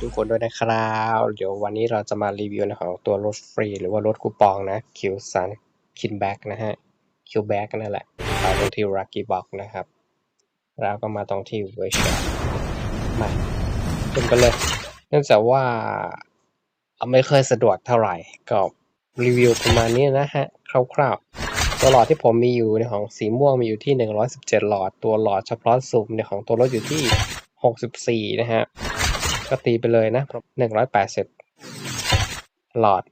ทุกคนด้วยนะครับ เดี๋ยววันนี้เราจะมารีวิวในของตัวรถฟรี หรือว่ารถคูปองนะคิวซันคินแบ็กนะฮะคิวแบ็กนั่นแหละไปตรงที่รักกี้บ็อกนะครับแล้วก็มาตรงที่เวชมาขึ้นกันเลย เนื่องจากว่าไม่เคยสะดวกเท่าไหร่ ก็รีวิวประมาณนี้นะฮะ คร่าวๆ ตัวหลอดที่ผมมีอยู่ในของสีม่วงมีอยู่ที่ 117 หลอด ตัวหลอดเฉพาะสุ่มในของตัวรถอยู่ที่ 64 นะฮะ ก็ตีไปเลยนะ180หลอด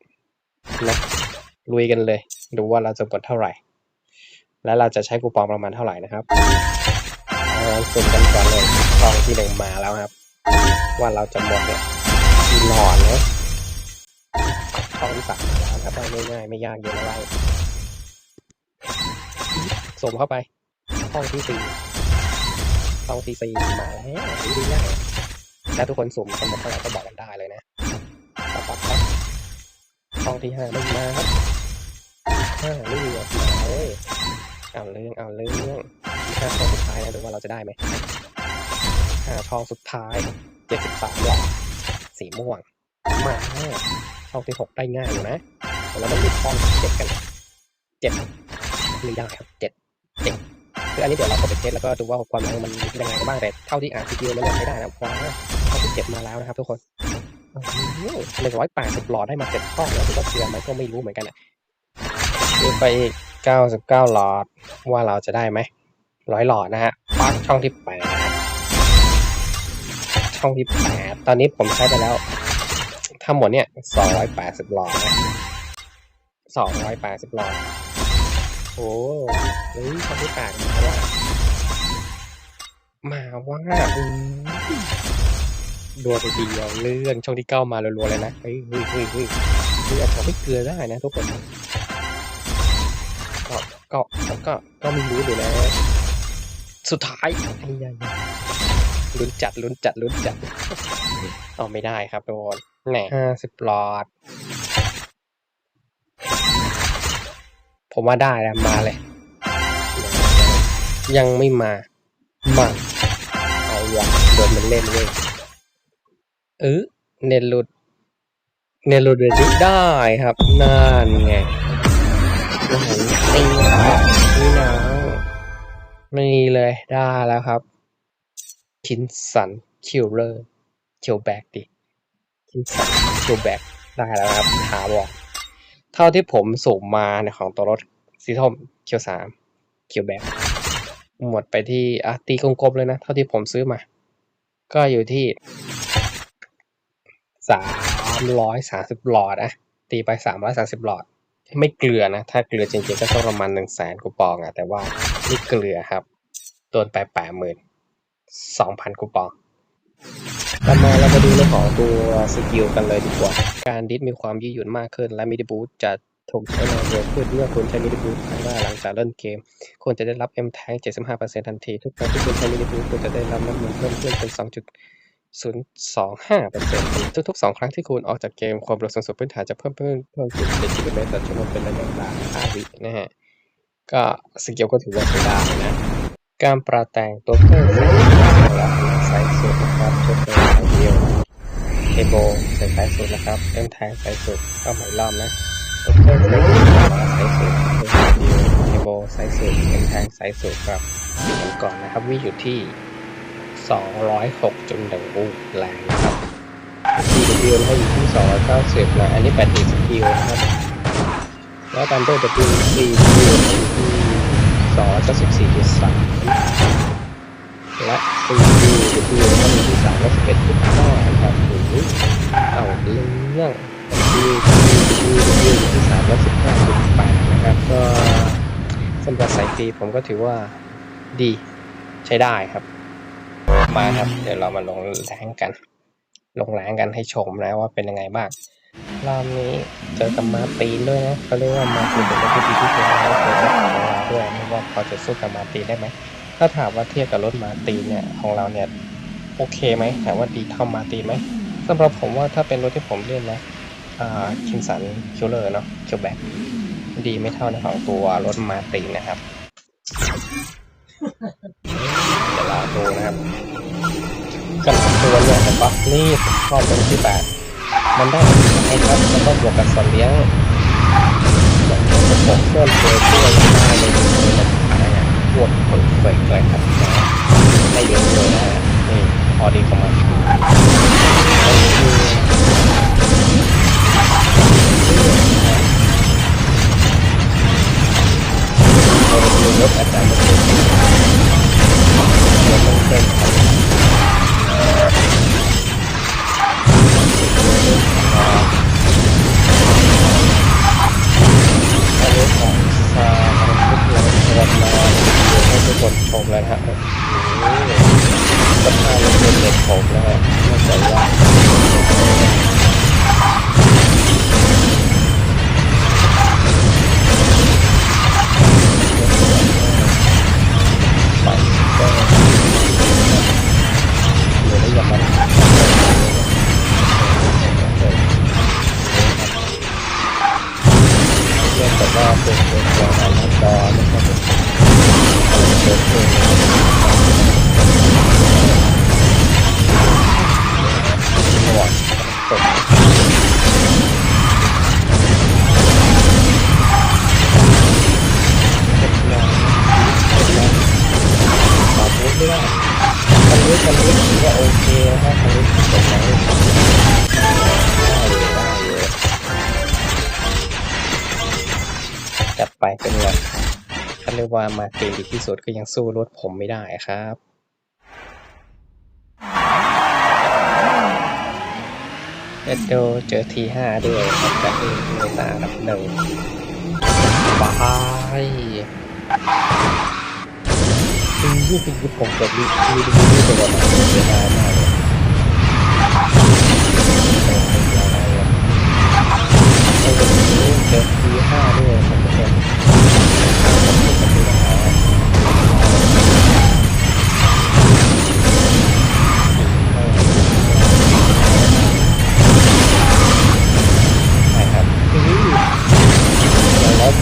นะลุยกันเลย ดูว่าเราจะกดเท่าไหร่ และเราจะใช้คูปองประมาณเท่าไหร่นะครับเราสุ่มกันก่อนเลยกองที่หนึ่งมาแล้วครับ ว่าเราจะหมดเนี่ยกี่หลอดนะกองที่สามมาแล้วครับได้ง่ายๆไม่ยากเย็นอะไรสุ่มเข้าไปห้องที่สี่ห้องที่สี่มาแล้วดีง่าย ถ้าทุกคนสุ่มกันหมดเท่าไหร่ก็บอกกันได้เลยนะปับปับปับห้องที่ห้าไม่มาครับห้าไม่มีอะมาเลยเอาเรื่องเอาเรื่องห้าทองสุดท้ายนะดูว่าเราจะได้ไหมห้าทองสุดท้ายเจ็ดสิบสามหลอดสีม่วงมาช่องที่หกได้ง่ายอยู่นะแล้วมาดูช่องเจ็ดกันเจ็ดไม่ได้ครับเจ็ดเจ็ดคืออันนี้เดี๋ยวเราก็ไปเทสแล้วก็ดูว่าความแรงมันยังไงกันบ้างแต่เท่าที่อ่านทีเดียวแล้วเนี่ยไม่ได้นะเพราะว่าช่องที่เจ็ดมาแล้วนะครับ ทุกคนหนึ่งร้อยแปดสิบหลอดได้มาเจ็ดช่อแล้วถือว่าเชื่อไหมก็ไม่รู้เหมือนกันอะดูไปอีกเก้าสิบเก้าหลอด ว่าเราจะได้ไหมร้อยหลอดนะฮะปักช่องที่แปดช่องที่แปดตอนนี้ผมใช้ไปแล้วทั้งหมดเนี่ยสองร้อยแปดสิบหลอดนะสองร้อยแปดสิบหลอดโอ้เฮ้ยช่องที่แปดมาว่ามาว่า อืมดัวไปเดียวเลื่อนช่องที่เก้ามารัวๆเลยนะเฮ้ยเฮ้ยเฮ้ยเฮ้ยคืออาจจะไม่เกลือได้นะทุกคนก็ก็ก็ก็ไม่รู้อยู่นะสุดท้ายไอ้ยัยลุ้นจัดลุ้นจัดลุ้นจัดเอาไม่ได้ครับทุกคนแหน่ห้าสิบหลอด ผมว่าได้แล้วมาเลย ยังไม่มา มา เอาวะโดนมันเล่นเว้ย เออเนตหลุด เนตหลุดเดี๋ยวนี้ได้ครับนั่นไงโอ้โหตีครับนี่นะนี่เลยได้แล้วครับ คินสันคิลเลอร์คิลแบ็กดิคินสันคิลแบ็กได้แล้วครับถาบอกเท่าที่ผมสูงมาในของตัวรถสีส้มเคียวสามเคียวแบ็กหมดไปที่อะตีกลมๆเลยนะ เท่าที่ผมซื้อมา ก็อยู่ที่ สามร้อยสาสิบหลอดอะตีไปสามร้อยสาสิบหลอด ไม่เกลือนะ ถ้าเกลือจริงๆก็ต้องประมาณหนึ่งแสนคูปองอะแต่ว่าไม่เกลือครับ โดนไปแปดหมื่นสองพันคูปองต่อมาเรามาดูเรื่องของตัวสกิลกันเลยดีกว่า การดิสมีความยืดหยุ่นมากขึ้น และมิดิบูทจะถูกใช้งานเร็วขึ้นเมื่อคุณใช้มิดิบูทครั้งแรกหลังจากเล่นเกมคุณจะได้รับ M Tank 75%ทันที ทุกครั้งที่คุณใช้มิดิบูทคุณจะได้รับน้ำมันเพิ่มขึ้นเป็น 0.25%ทุกๆ 2 ครั้งที่คุณออกจากเกมความเร็วสูงสุดพื้นฐานจะเพิ่มขึ้นเพิ่มขึ้น7กิโลเมตรต่อชั่วโมงเป็นระยะเวลา5วินะฮะ ก็สกิลก็ถือว่าใช้ได้นะ การปรับแต่งตัวเครื่องเสียงของเราใส่สุดนะครับชุดเป็นสายเดียวเทโบใส่สายสุดนะครับเอ็มแทงสายสุดก็หมายรอบนะตัวเครื่องเสียงสายสุดเป็นสายเดียวเทโบสายสุดเอ็มแทงสายสุดครับเห็นก่อนนะครับวิ่งอยู่ที่ 206จนถึงอู้แรงนะครับ CW ให้อยู่ที่ 290นะอันนี้8สกิลนะครับแล้วตามด้วย W C W อยู่ที่สองร้อยเก้าสิบสี่จุดสามและ C D W ก็อยู่ที่สามร้อยสิบเอ็ดจุดห้าครับหรือเอาเรื่อง W W W อยู่ที่สามร้อยสิบห้าจุดแปดนะครับก็สำหรับสายฟรีผมก็ถือว่าดีใช้ได้ครับ มาครับ เดี๋ยวเรามาลงแรงกัน ลงแรงกันให้ชมนะว่าเป็นยังไงบ้าง รอบนี้เจอกับมาตีนด้วยนะเขาเรียกว่ามาตีนเป็นรถที่ดีที่สุดในโลกเลยของเราด้วยไม่ว่าเขาจะสู้กับมาตีนได้ไหม ถ้าถามว่าเทียบกับรถมาตีนเนี่ยของเราเนี่ยโอเคไหมถามว่าดีเท่ามาตีนไหมสำหรับผมว่าถ้าเป็นรถที่ผมเล่นนะอ่าคิมสันคิลเลอร์เนาะคิวแบ็กดีไม่เท่าในของตัวรถมาตีนนะครับเดี๋ยวเราดูนะครับ วนเนี่ยเห็นปะนี่ผมชอบตรงที่แบบมันได้ไอ้ครับแล้วก็บวกกับสัตว์เลี้ยงบบระบบเคลื่อนตัวช่วยได้เลยเลยแบบอะไรอะพวกคนเกิดเกิดครับได้เยอะเลยนะนี่พอดีของมัน จัดไปเป็นไงคันเรียกว่ามาเต็มดีที่สุดก็ยังสู้รถผมไม่ได้ครับเอ็ดโดเจอทีห้าด้วยครับแต่ที่ในตาดับหนึ่งบายคือยี่สิบยี่ผมกับวิวีดีวีตัวมัน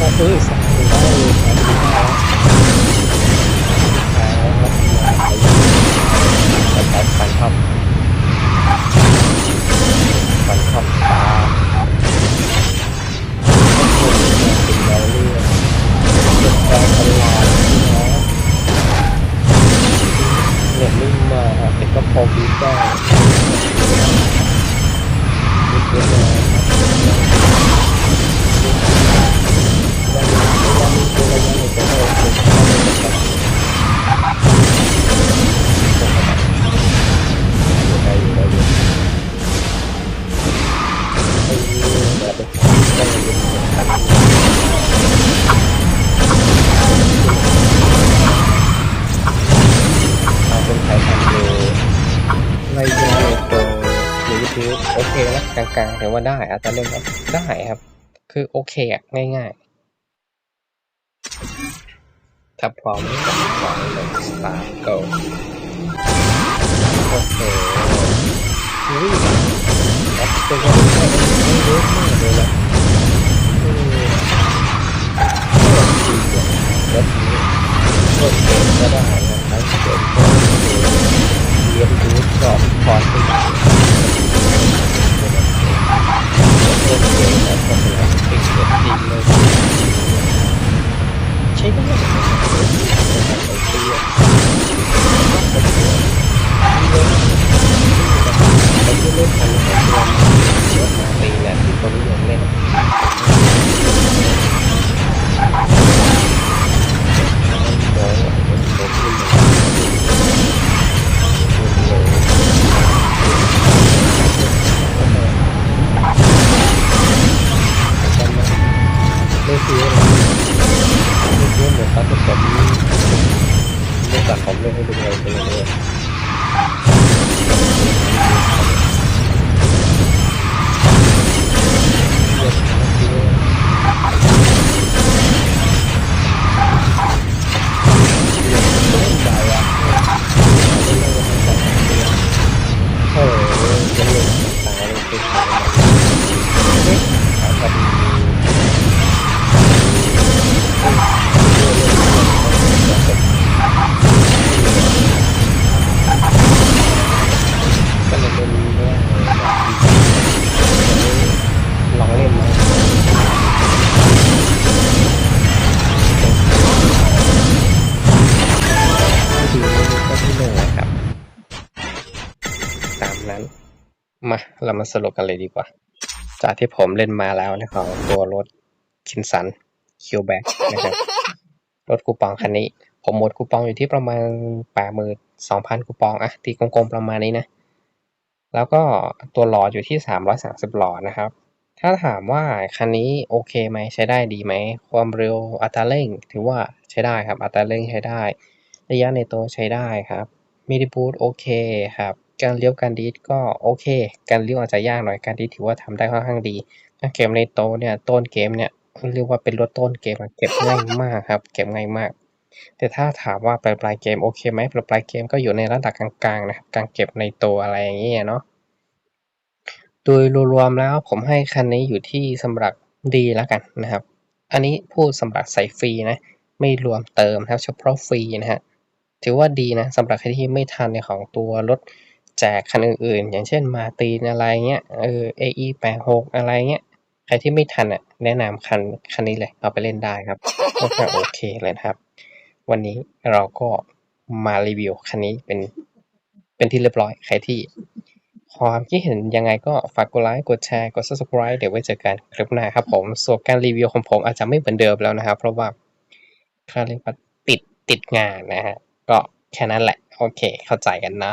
ก็เออสามได้ยสามทีห้าแล้วใช่ครับแต่ฟันทับฟันทับตาก็คือเป็นแนวเรื่องเกิดการตลาดที่น้องเน็ตนิ่งมากครับแต่ก็พอวิได้ ยูทูบโอเคนะกลางๆถือว่าได้อาจจะเล่นครับได้ครับ คือโอเคอะง่ายๆถ้าพร้อมก็พร้อมเลยสตาร์ท go โอเคอุ้ยแอปตัวนี้ไม่ไม่เยอะมากเลยนะอืมก็ดีอะรถนี้รเก๋งก็ได้นะครับเก๋งก็เคเรียนรู้สอบคอร์สไปร เรามาสรุปกันเลยดีกว่า จากที่ผมเล่นมาแล้วนะครับตัวรถคินสันคิวแบ็กนะครับรถคูปองคันนี้ ผมหมดคูปองอยู่ที่ประมาณแปดหมื่นสองพันคูปองอะตีกลมๆประมาณนี้นะ แล้วก็ตัวหลอดอยู่ที่สามร้อยสามสิบหลอดนะครับ ถ้าถามว่าคันนี้โอเคไหมใช้ได้ดีไหม ความเร็วอัตราเร่ง ถือว่าใช้ได้ครับอัตราเร่งใช้ได้ ระยะในตัวใช้ได้ครับมิดิบูทโอเคครับ การเลี้ยวการดีดก็โอเค การเลี้ยวอาจจะยากหน่อยการดีดถือว่าทำได้ค่อนข้างดีถ้าเกมในโตเนี่ยต้นเกมเนี่ยเรียกว่าเป็นรถต้นเกมเก็บง่ายมากครับ เก็บง่ายมาก แต่ถ้าถามว่าปลายปลายเกมโอเคไหมปลายปลายเกมก็อยู่ในระดับกลางๆนะครับการเก็บในตัวอะไรอย่างเงี้ยเนาะโดยรวมๆแล้วผมให้คันนี้อยู่ที่สำหรับดีแล้วกันนะครับ อันนี้พูดสำหรับใส่ฟรีนะไม่รวมเติมครับเฉพาะฟรีนะฮะถือว่าดีนะสำหรับใครที่ไม่ทันในของตัวรถ แจกคันอื่นๆ อย่างเช่นมาตีนอะไรเงี้ยเออ AE 8 6อะไรเงี้ยใครที่ไม่ทันอะแนะนำคันคันนี้เลย เอาไปเล่นได้ครับค่อนข้างโอเคเลยครับ วันนี้เราก็มารีวิวคันนี้เป็นเป็นที่เรียบร้อยใครที่ความคิดเห็นยังไงก็ฝากกดไลค์กดแชร์กด subscribe เดี๋ยวไว้เจอกันคลิปหน้าครับผมส่วนการรีวิวของผมอาจจะไม่เหมือนเดิมแล้วนะครับ เพราะว่าเขาเรียกว่าติดติดงานนะฮะก็แค่นั้นแหละ โอเคเข้าใจกันนะ